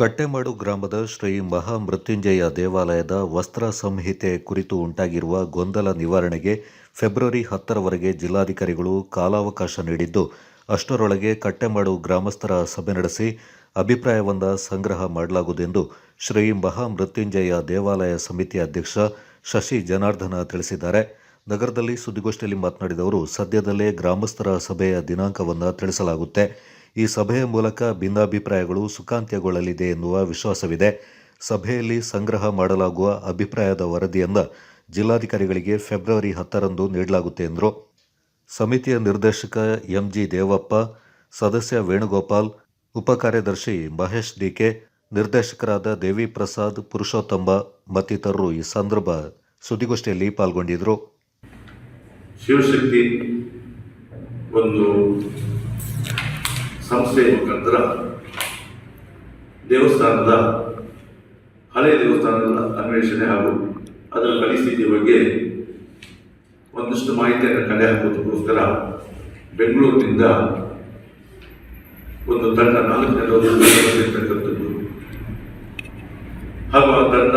ಕಟ್ಟೆಮಾಡು ಗ್ರಾಮದ ಶ್ರೀ ಮಹಾಮೃತ್ಯುಂಜಯ ದೇವಾಲಯದ ವಸ್ತ್ರ ಸಂಹಿತೆ ಕುರಿತು ಉಂಟಾಗಿರುವ ಗೊಂದಲ ನಿವಾರಣೆಗೆ ಫೆಬ್ರವರಿ ಹತ್ತರವರೆಗೆ ಜಿಲ್ಲಾಧಿಕಾರಿಗಳು ಕಾಲಾವಕಾಶ ನೀಡಿದ್ದು, ಅಷ್ಟರೊಳಗೆ ಕಟ್ಟೆಮಾಡು ಗ್ರಾಮಸ್ಥರ ಸಭೆ ನಡೆಸಿ ಅಭಿಪ್ರಾಯವನ್ನು ಸಂಗ್ರಹ ಮಾಡಲಾಗುವುದೆಂದು ಶ್ರೀ ಮಹಾಮೃತ್ಯುಂಜಯ ದೇವಾಲಯ ಸಮಿತಿ ಅಧ್ಯಕ್ಷ ಶಶಿ ಜನಾರ್ದನ ತಿಳಿಸಿದ್ದಾರೆ. ನಗರದಲ್ಲಿ ಸುದ್ದಿಗೋಷ್ಠಿಯಲ್ಲಿ ಮಾತನಾಡಿದವರು ಸದ್ಯದಲ್ಲೇ ಗ್ರಾಮಸ್ಥರ ಸಭೆಯ ದಿನಾಂಕವನ್ನು ತಿಳಿಸಲಾಗುತ್ತೆ. ಈ ಸಭೆಯ ಮೂಲಕ ಭಿನ್ನಾಭಿಪ್ರಾಯಗಳು ಸುಖಾಂತ್ಯಗೊಳ್ಳಲಿದೆ ಎನ್ನುವ ವಿಶ್ವಾಸವಿದೆ. ಸಭೆಯಲ್ಲಿ ಸಂಗ್ರಹ ಮಾಡಲಾಗುವ ಅಭಿಪ್ರಾಯದ ವರದಿಯನ್ನು ಜಿಲ್ಲಾಧಿಕಾರಿಗಳಿಗೆ ಫೆಬ್ರವರಿ ಹತ್ತರಂದು ನೀಡಲಾಗುತ್ತೆ ಎಂದರು. ಸಮಿತಿಯ ನಿರ್ದೇಶಕ ಎಂಜಿ ದೇವಪ್ಪ, ಸದಸ್ಯ ವೇಣುಗೋಪಾಲ್, ಉಪ ಕಾರ್ಯದರ್ಶಿ ಮಹೇಶ್ ಡಿಕೆ, ನಿರ್ದೇಶಕರಾದ ದೇವಿ ಪ್ರಸಾದ್, ಪುರುಷೋತ್ತಮ ಮತ್ತಿತರರು ಈ ಸಂದರ್ಭ ಸುದ್ದಿಗೋಷ್ಠಿಯಲ್ಲಿ ಪಾಲ್ಗೊಂಡಿದ್ದರು. ಶಿವಶಕ್ತಿ ಒಂದು ಸಂಸ್ಥೆಯ ಮುಖಾಂತರ ದೇವಸ್ಥಾನದ ಹಳೆಯ ದೇವಸ್ಥಾನದ ಅನ್ವೇಷಣೆ ಹಾಗೂ ಅದರ ಪರಿಸ್ಥಿತಿಯ ಬಗ್ಗೆ ಒಂದಷ್ಟು ಮಾಹಿತಿಯನ್ನು ಕಲೆ ಹಾಕುವುದಕ್ಕೋಸ್ಕರ ಬೆಂಗಳೂರಿನಿಂದ ಒಂದು ತಂಡ ನಾಲ್ಕು ಬಂದಿರತಕ್ಕಂಥದ್ದು ಹಾಗೂ ಆ ತಂಡ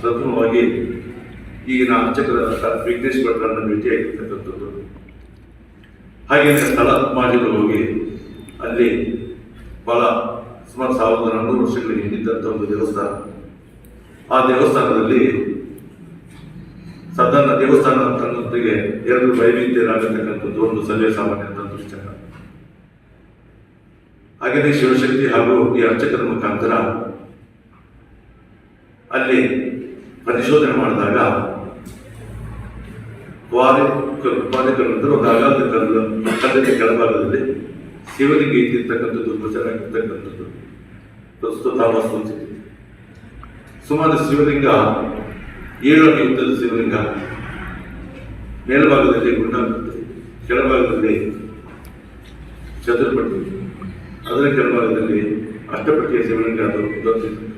ಪ್ರಥಮವಾಗಿ ಈಗಿನ ಅರ್ಚಕರ ವಿಘ್ನೇಶ್ ಭಟ್ರನ್ನು ಭೇಟಿಯಾಗಿರ್ತಕ್ಕಂಥದ್ದು. ಹಾಗೆ ಸ್ಥಳ ಮಾಜಿಲು ಹೋಗಿ ಅಲ್ಲಿ ಬಹಳ ಸುಮಾರು ಸಾವಿರದ ನಾನ್ನೂರು ವರ್ಷಗಳ ಹಿಂದಿದ್ದಂಥ ಒಂದು ದೇವಸ್ಥಾನ. ಆ ದೇವಸ್ಥಾನದಲ್ಲಿ ಸಾಧಾರಣ ದೇವಸ್ಥಾನ ತನ್ನೊಂದಿಗೆ ಎರಡು ವೈವಿಧ್ಯರಾಗತಕ್ಕಂಥದ್ದು ಒಂದು ಸಂಜೆ ಸಾಮಾನ್ಯ ವಿಚಾರ ಹಾಗೆಯೇ ಶಿವಶಕ್ತಿ ಹಾಗೂ ಈ ಅರ್ಚಕರ ಮುಖಾಂತರ ಅಲ್ಲಿ ಪರಿಶೋಧನೆ ಮಾಡಿದಾಗ ಕ್ವಾರಿ ಕ್ವಾರಿ ಕಲ್ಲು ಅಂದ್ರೆ ಒಂದು ಅಗಾಧ ಕಲ್ಲು ಕಲ್ಲಿನ ಕೆಳಭಾಗದಲ್ಲಿ ಶಿವಲಿಂಗ ಇದ್ದಿರ್ತಕ್ಕಂಥದ್ದು ಗೋಚರಾಗಿರ್ತಕ್ಕಂಥದ್ದು ಪ್ರಸ್ತುತ ವಾಸ್ತು ಸ್ಥಿತಿ ಸುಮಾರು ಶಿವಲಿಂಗ ಏಳು ಅಡಿ ಉದ್ದದ ಶಿವಲಿಂಗ ಮೇಲ್ಭಾಗದಲ್ಲಿ ಗುಂಡಾಗುತ್ತೆ ಕೆಳಭಾಗದಲ್ಲಿ ಚತುರ್ಪಟ್ಟಿ ಅದರ ಕೆಳಭಾಗದಲ್ಲಿ ಅಷ್ಟಪಟ್ಟಿಯ ಶಿವಲಿಂಗ ಅದು ದೊರೆತಿತ್ತು